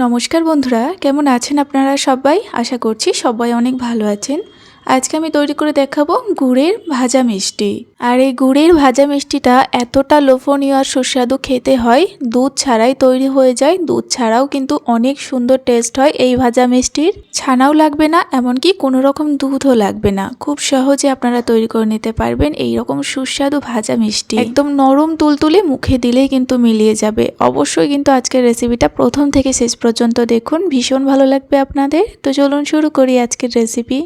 নমস্কার বন্ধুরা কেমন আছেন আপনারা সবাই? আশা করছি সবাই অনেক ভালো আছেন। আজকে আমি তৈরি করে দেখাবো গুড়ের ভাজা মিষ্টি। আর এই গুড়ের ভাজা মিষ্টিটা এতটা লোভনীয় আর সুস্বাদু খেতে হয়, দুধ ছাড়াই তৈরি হয়ে যায়, দুধ ছাড়াও কিন্তু অনেক সুন্দর টেস্ট হয় এই ভাজা মিষ্টির। ছানাও লাগবে না, এমনকি কোনো রকম দুধও লাগবে না। খুব সহজে আপনারা তৈরি করে নিতে পারবেন এই রকম সুস্বাদু ভাজা মিষ্টি। একদম নরম তুলতুলে মুখে দিলেই কিন্তু মিলিয়ে যাবে। অবশ্যই কিন্তু আজকের রেসিপিটা প্রথম থেকে শেষ পর্যন্ত দেখুন, ভীষণ ভালো লাগবে আপনাদের। তো চলুন শুরু করি আজকের রেসিপি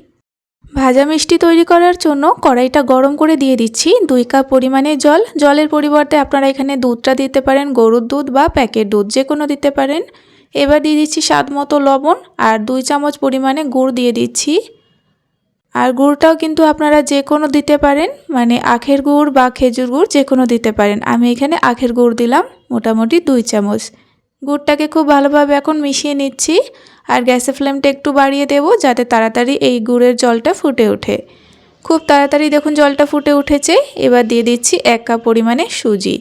ভাজা মিষ্টি তৈরি করার জন্য কড়াইটা গরম করে দিয়ে দিচ্ছি দুই কাপ পরিমাণে জল। জলের পরিবর্তে আপনারা এখানে দুধটা দিতে পারেন, গরুর দুধ বা প্যাকেট দুধ যে কোনো দিতে পারেন। এবার দিয়ে দিচ্ছি স্বাদ মতো লবণ আর দুই চামচ পরিমাণে গুড় দিয়ে দিচ্ছি। আর গুড়টাও কিন্তু আপনারা যে কোনো দিতে পারেন মানে আখের গুড় বা খেজুর গুড় যে কোনো দিতে পারেন। আমি এখানে আখের গুড় দিলাম, মোটামুটি দুই চামচ। গুড়টাকে খুব ভালোভাবে এখন মিশিয়ে নিচ্ছি। আর গ্যাসের ফ্লেমটা একটু বাড়িয়ে দেবো যাতে তাড়াতাড়ি এই গুড়ের জলটা ফুটে ওঠে। খুব তাড়াতাড়ি দেখুন জলটা ফুটে উঠেছে। এবার দিয়ে দিচ্ছি এক কাপ পরিমাণে সুজি।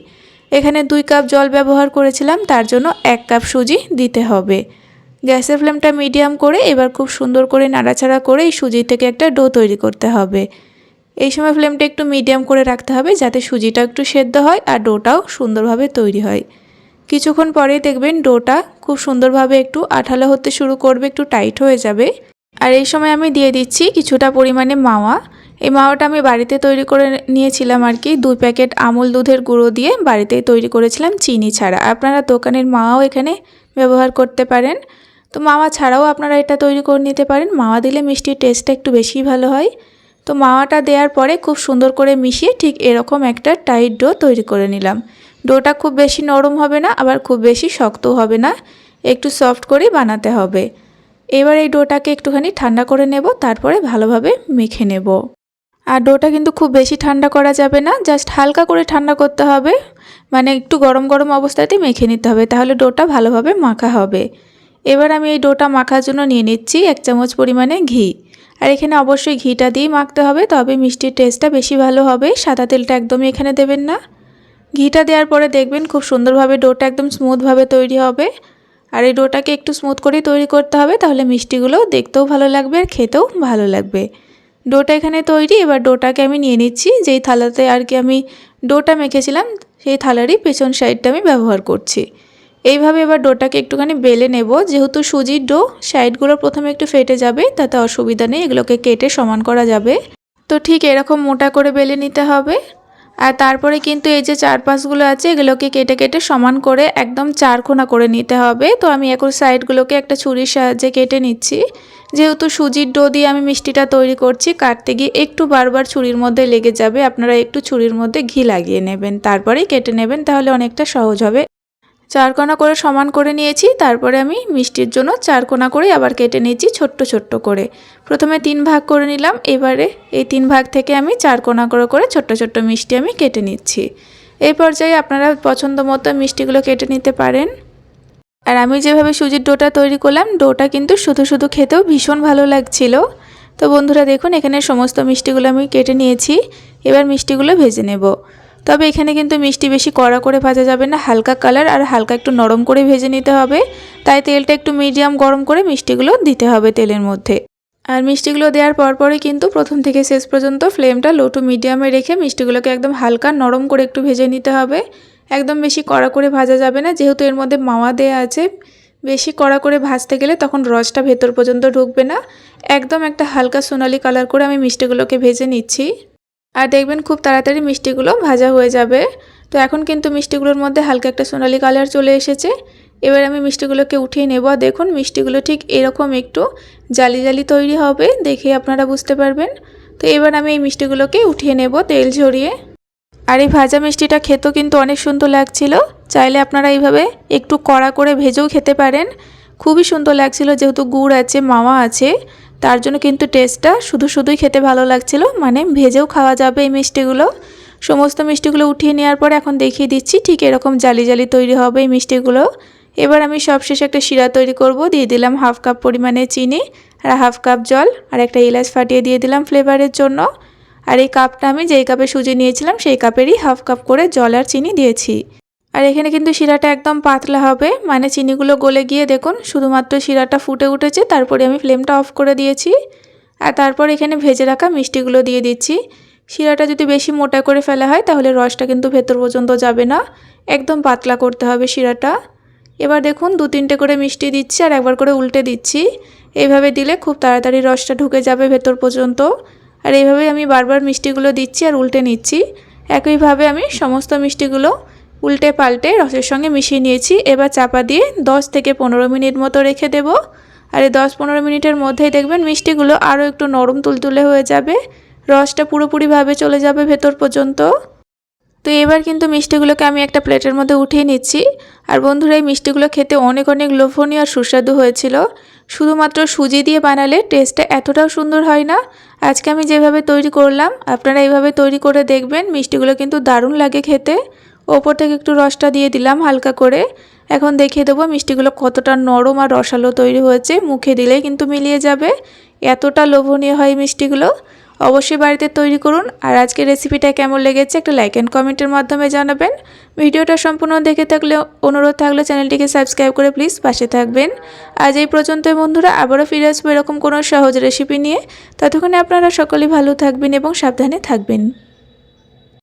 এখানে দুই কাপ জল ব্যবহার করেছিলাম, তার জন্য এক কাপ সুজি দিতে হবে। গ্যাসের ফ্লেমটা মিডিয়াম করে এবার খুব সুন্দর করে নাড়াচাড়া করে এই সুজি থেকে একটা ডো তৈরি করতে হবে। এই সময় ফ্লেমটা একটু মিডিয়াম করে রাখতে হবে যাতে সুজিটা একটু সেদ্ধ হয় আর ডোটাও সুন্দরভাবে তৈরি হয়। কিছুক্ষণ পরেই দেখবেন ডোটা খুব সুন্দরভাবে একটু আঠালো হতে শুরু করবে, একটু টাইট হয়ে যাবে। আর এই সময় আমি দিয়ে দিচ্ছি কিছুটা পরিমাণে মাওয়া। এই মাওয়াটা আমি বাড়িতে তৈরি করে নিয়েছিলাম আর কি। দুই প্যাকেট আমুল দুধের গুঁড়ো দিয়ে বাড়িতেই তৈরি করেছিলাম চিনি ছাড়া। আপনারা দোকানের মাওয়াও এখানে ব্যবহার করতে পারেন। তো মাওয়া ছাড়াও আপনারা এটা তৈরি করে নিতে পারেন। মাওয়া দিলে মিষ্টির টেস্টটা একটু বেশি ভালো হয়। তো মাওয়াটা দেওয়ার পরে খুব সুন্দর করে মিশিয়ে ঠিক এরকম একটা টাইট ডো তৈরি করে নিলাম। ডোটা খুব বেশি নরম হবে না, আবার খুব বেশি শক্ত হবে না। একটু সফট করেই বানাতে হবে। এবার এই ডোটাকে একটুখানি ঠান্ডা করে নেব, তারপরে ভালোভাবে মেখে নেব। আর ডোটা কিন্তু খুব বেশি ঠান্ডা করা যাবে না, জাস্ট হালকা করে ঠান্ডা করতে হবে। মানে একটু গরম গরম অবস্থাতেই মেখে নিতে হবে, তাহলে ডোটা ভালোভাবে মাখা হবে। এবার আমি এই ডোটা মাখার জন্য নিয়ে নিচ্ছি এক চামচ পরিমাণে ঘি। আর এখানে অবশ্যই ঘিটা দিয়েই মাখতে হবে, তবে মিষ্টির টেস্টটা বেশি ভালো হবে, সাদা তেলটা একদমই এখানে দেবেন না। ঘিটা দেওয়ার পরে দেখবেন খুব সুন্দরভাবে ডোটা একদম স্মুথভাবে তৈরি হবে। আর এই ডোটাকে একটু স্মুথ করেই তৈরি করতে হবে, তাহলে মিষ্টিগুলো দেখতেও ভালো লাগবে আর খেতেও ভালো লাগবে। ডোটা এখানে তৈরি, এবার ডোটাকে আমি নিয়ে নিচ্ছি, যেই থালাতে আর কি আমি ডোটা মেখেছিলাম, সেই থালারই পেছন সাইডটা আমি ব্যবহার করছি। এইভাবে এবার ডোটাকে একটুখানি বেলে নেব, যেহেতু সুজির ডো, সাইডগুলো প্রথমে একটু ফেটে যাবে, তাতে অসুবিধা নেই, এগুলোকে কেটে সমান করা যাবে। তো ঠিক এরকম মোটা করে বেলে নিতে হবে। আর তারপরে কিন্তু এই যে চারপাশগুলো আছে, এগুলোকে কেটে কেটে সমান করে একদম চারখোনা করে নিতে হবে। তো আমি এখন সাইডগুলোকে একটা ছুরির সাহায্যে কেটে নিচ্ছি। যেহেতু সুজির ডো দিয়ে আমি মিষ্টিটা তৈরি করছি, কাটতে গিয়ে একটু বারবার ছুরির মধ্যে লেগে যাবে। আপনারা একটু ছুরির মধ্যে ঘি লাগিয়ে নেবেন, তারপরেই কেটে নেবেন, তাহলে অনেকটা সহজ হবে। চারকোনা করে সমান করে নিয়েছি, তারপরে আমি মিষ্টির জন্য চারকোনা করে আবার কেটে নিয়েছি ছোট্ট ছোট্ট করে। প্রথমে তিন ভাগ করে নিলাম, এবারে এই তিন ভাগ থেকে আমি চারকোনা করে করে ছোট্ট ছোট্ট মিষ্টি আমি কেটে নিচ্ছি। এই পর্যায়ে আপনারা পছন্দ মতো মিষ্টিগুলো কেটে নিতে পারেন। আর আমি যেভাবে সুজির ডোটা তৈরি করলাম, ডোটা কিন্তু শুধু শুধু খেতেও ভীষণ ভালো লাগছিল। তো বন্ধুরা দেখুন, এখানে সমস্ত মিষ্টিগুলো আমি কেটে নিয়েছি, এবার মিষ্টিগুলো ভেজে নেব। তবে এখানে কিন্তু মিষ্টি বেশি কড়া করে ভাজা যাবে না, হালকা কালার আর হালকা একটু নরম করে ভেজে নিতে হবে। তাই তেলটা একটু মিডিয়াম গরম করে মিষ্টিগুলো দিতে হবে তেলের মধ্যে। আর মিষ্টিগুলো দেওয়ার পরপরই কিন্তু প্রথম থেকে শেষ পর্যন্ত ফ্লেমটা লো টু মিডিয়ামে রেখে মিষ্টিগুলোকে একদম হালকা নরম করে একটু ভেজে নিতে হবে। একদম বেশি কড়া করে ভাজা যাবে না, যেহেতু এর মধ্যে মাওয়া দেয়া আছে। বেশি কড়া করে ভাজতে গেলে তখন রসটা ভেতর পর্যন্ত ঢুকবে না। একদম একটা হালকা সোনালি কালার করে আমি মিষ্টিগুলোকে ভেজে নিচ্ছি। আর দেখবেন খুব তাড়াতাড়ি মিষ্টিগুলো ভাজা হয়ে যাবে। তো এখন কিন্তু মিষ্টিগুলোর মধ্যে হালকা একটা সোনালি কালার চলে এসেছে। এবার আমি মিষ্টিগুলোকে উঠিয়ে নেব। দেখুন, মিষ্টিগুলো ঠিক এরকম একটু জালি জালি তৈরি হবে দেখে আপনারা বুঝতে পারবেন। তো এবার আমি এই মিষ্টিগুলোকে উঠিয়ে নেব তেল ঝরিয়ে। আর এই ভাজা মিষ্টিটা খেতেও কিন্তু অনেক সুন্দর লাগছিল। চাইলে আপনারা এইভাবে একটু কড়া করে ভেজেও খেতে পারেন। খুবই সুন্দর লাগছিল, যেহেতু গুড় আছে, মাওয়া আছে। তার জন্য কিন্তু টেস্টটা শুধু শুধুই খেতে ভালো লাগছিল। মানে ভেজেও খাওয়া যাবে এই মিষ্টিগুলো। সমস্ত মিষ্টিগুলো উঠিয়ে নেওয়ার পর এখন দেখিয়ে দিচ্ছি ঠিক এরকম জালি জালি তৈরি হবে এই মিষ্টিগুলো। এবার আমি সবশেষে একটা শিরা তৈরি করব। দিয়ে দিলাম হাফ কাপ পরিমাণে চিনি আর হাফ কাপ জল আর একটা ইলাচ ফাটিয়ে দিয়ে দিলাম ফ্লেভারের জন্য। আর এই কাপটা আমি যেই কাপে সুজি নিয়েছিলাম সেই কাপেরই হাফ কাপ করে জল আর চিনি দিয়েছি। আর এখানে কিন্তু শিরাটা একদম পাতলা হবে। মানে চিনিগুলো গলে গিয়ে দেখুন, শুধুমাত্র শিরাটা ফুটে উঠেছে, তারপরে আমি ফ্লেমটা অফ করে দিয়েছি। আর তারপর এখানে ভেজে রাখা মিষ্টিগুলো দিয়ে দিচ্ছি। শিরাটা যদি বেশি মোটা করে ফেলা হয়, তাহলে রসটা কিন্তু ভেতর পর্যন্ত যাবে না। একদম পাতলা করতে হবে শিরাটা। এবার দেখুন, দু তিনটে করে মিষ্টি দিচ্ছি আর একবার করে উল্টে দিচ্ছি। এইভাবে দিলে খুব তাড়াতাড়ি রসটা ঢুকে যাবে ভেতর পর্যন্ত। আর এইভাবে আমি বারবার মিষ্টিগুলো দিচ্ছি আর উল্টে নিচ্ছি। একইভাবে আমি সমস্ত মিষ্টিগুলো উল্টে পাল্টে রসের সঙ্গে মিশিয়ে নিয়েছি। এবার চাপা দিয়ে 10 থেকে পনেরো মিনিট মতো রেখে দেব। আর এই দশ পনেরো মিনিটের মধ্যেই দেখবেন মিষ্টিগুলো আরও একটু নরম তুলতুলে হয়ে যাবে। রসটা পুরোপুরিভাবে চলে যাবে ভেতর পর্যন্ত। তো এবার কিন্তু মিষ্টিগুলোকে আমি একটা প্লেটের মধ্যে উঠিয়ে নিচ্ছি। আর বন্ধুরা, এই মিষ্টিগুলো খেতে অনেক অনেক লোভনীয় আর সুস্বাদু হয়েছিল। শুধুমাত্র সুজি দিয়ে বানালে টেস্টটা এতটাও সুন্দর হয় না। আজকে আমি যেভাবে তৈরি করলাম, আপনারা এইভাবে তৈরি করে দেখবেন, মিষ্টিগুলো কিন্তু দারুণ লাগে খেতে। ওপর থেকে একটু রসটা দিয়ে দিলাম হালকা করে। এখন দেখিয়ে দেবো মিষ্টিগুলো কতটা নরম আর রসালো তৈরি হয়েছে। মুখে দিলেই কিন্তু মিলিয়ে যাবে। এতটা লোভনীয় হয় মিষ্টিগুলো। অবশ্যই বাড়িতে তৈরি করুন। আর আজকের রেসিপিটা কেমন লেগেছে একটা লাইক অ্যান্ড কমেন্টের মাধ্যমে জানাবেন। ভিডিওটা সম্পূর্ণ দেখে থাকলে অনুরোধ থাকলে চ্যানেলটিকে সাবস্ক্রাইব করে প্লিজ পাশে থাকবেন। আজ এই পর্যন্ত বন্ধুরা। আবারও ফিরে আসব এরকম কোনো সহজ রেসিপি নিয়ে। ততক্ষণে আপনারা সকলেই ভালো থাকবেন এবং সাবধানে থাকবেন।